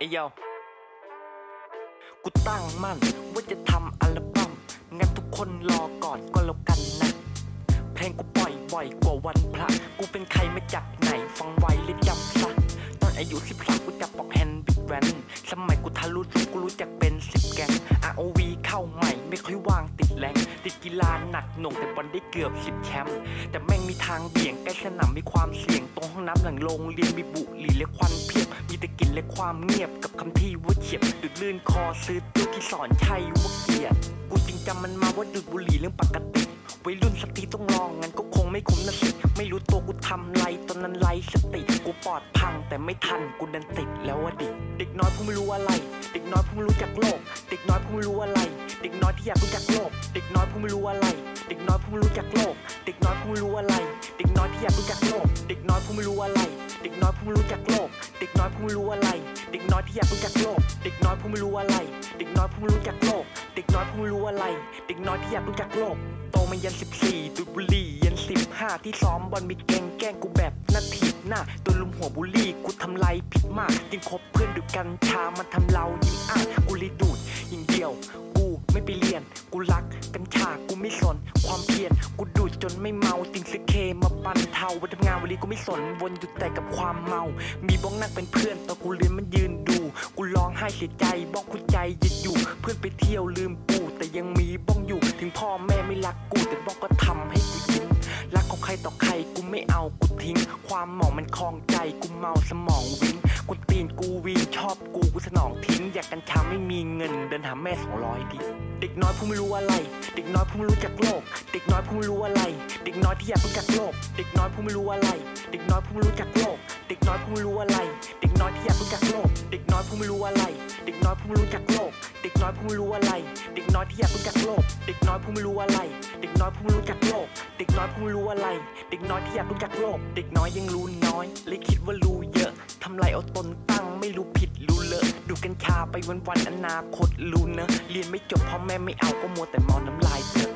ไอ้เยากูตั้งมั่นว่าจะทำอัลบั้มงั้นทุกคนรอก่อนก็แล้วกันนะ เพลงกูปล่อยบ่อยกว่าวันพระ กูเป็นใครมาจากไหนฟังไว้และจำซะตอนอายุสิบสามกูจับปอกแบิ๊กแวนสมัยกูทะลุกูรู้จักเป็นสิบแกง ROV เข้าใหม่ไม่ค่อยว่างติดแรง ติดกีฬาหนักหน่วงแต่บอลได้เกือบสิบแชมป์แต่แม่งมีทางเบี่ยงใกล้สนามมีความเสี่ยงตรงห้องน้ำหลังโรงเรียนมีบุหรี่และควันเพียบ มีแต่กลิ่นและความเงียบกับคำที่ว่าเฉียบดึกลื่นคอซื้อตู้ที่สอนใช่ว่าเกียดกูจริงจำมันมาว่าดูดบุหรี่เรื่องปกติ วัยรุ่นสติต้องลองงั้นก็คงไม่คุ้มนะสิ ไม่รู้ตัวกูทำไรตอนนั้นไรสติกูปอดพังแต่ไม่ทันกูดันติดแล้วอะดิเด็กน้อยผู้ไม่รู้อะไร เด็กน้อยผู้ไม่รู้จักโลก เด็กน้อยผู้ไม่รู้อะไร เด็กน้อยที่อยากรู้จักโลก เด็กน้อยผู้ไม่รู้อะไร เด็กน้อยผู้ไม่รู้จักโลก เด็กน้อยผู้ไม่รู้อะไร เด็กน้อยที่อยากรู้จักโลก เด็กน้อยผู้ไม่รู้อะไร เด็กน้อยผู้ไม่รู้จักโลก เด็กน้อยผู้ไม่รู้อะไร เด็กน้อยที่อยากรู้จักโลก เด็กน้อยผู้ไม่รู้อะไร เด็กน้อยผู้ไม่รู้จักโลก เด็กน้อยผู้ไม่รู้อะไร เด็กน้อยที่อยากรู้จักโลก โตมายันสิบสี่ดูดบุหรี่ยันสิบห้าที่ซ้อมบอลมีแกงแกล้งกูแบบนาทีหน้าตัวลุมหัวบุหรี่กูทำไรผิดมากยิ่งคบเพื่อนดูกันชามันทำเรายิ้มอะกูรีดูดอย่างเดียว กูไม่ไปเรียน กูรักกั ชากูไม่สน ความเพียรกูดูดจนไม่เมาติงซ์เคมาปันเทาวันทำงานวันนี้กูไม่สนวนอยู่แต่กับความเมา มีบ้องนั่งเป็นเพื่อนตอนกูเรียนมันยืนดู กูร้องไห้เสียใจบ้องกูใจหยุดอยู่ เพื่อนไปเที่ยวลืมปูแต่ยังมีบ้องอยู่ ถึงพ่อแม่ไม่รักกูแต่บ้องก็ทำให้กูยิ้มรักของใครต่อใครกูไม่เอากูทิ้ง ความหมองมันคลองใจกูเมาสมองวิ่ง กูตีนกูวีชอบกูกูสนองทิ้ง อยากกัญชาไม่มีเงิน เดินหาแม่สองร้อยดิเด็กน้อยผู้ไม่รู้อะไร เด็กน้อยผู้ไม่รู้จักโลก เด็กน้อยผู้ไม่รู้อะไร เด็กน้อยที่อยากรู้จักโลก เด็กน้อยผู้ไม่รู้อะไร เด็กน้อยผู้ไม่รู้จักโลก เด็กน้อยผู้ไม่รู้อะไร เด็กน้อยที่อยากรู้จักโลก เด็กน้อยผู้ไม่รู้อะไร เด็กน้อยผู้ไม่รู้จักโลก เด็กน้อยผู้ไม่รู้อะไร เด็กน้อยที่อยากรู้จักโลก เด็กน้อยผู้ไม่รู้อะไร เด็กน้อยผู้ไม่รู้จักโลก เด็กน้อยผู้ไม่รู้อะไร เด็กน้อยที่อยากรู้จักโลก เด็กน้อยยังรู้น้อยเลยคิดว่ารู้เยอะ ทำไรเอาตนตั้งไม่รู้ผิดรู้เลอะดูกันชาไปวันวันอนาคตรู้เนอะเรียนไม่จบพ่อแม่ไม่เอาก็มัวแต่มองน้ำลายเธอ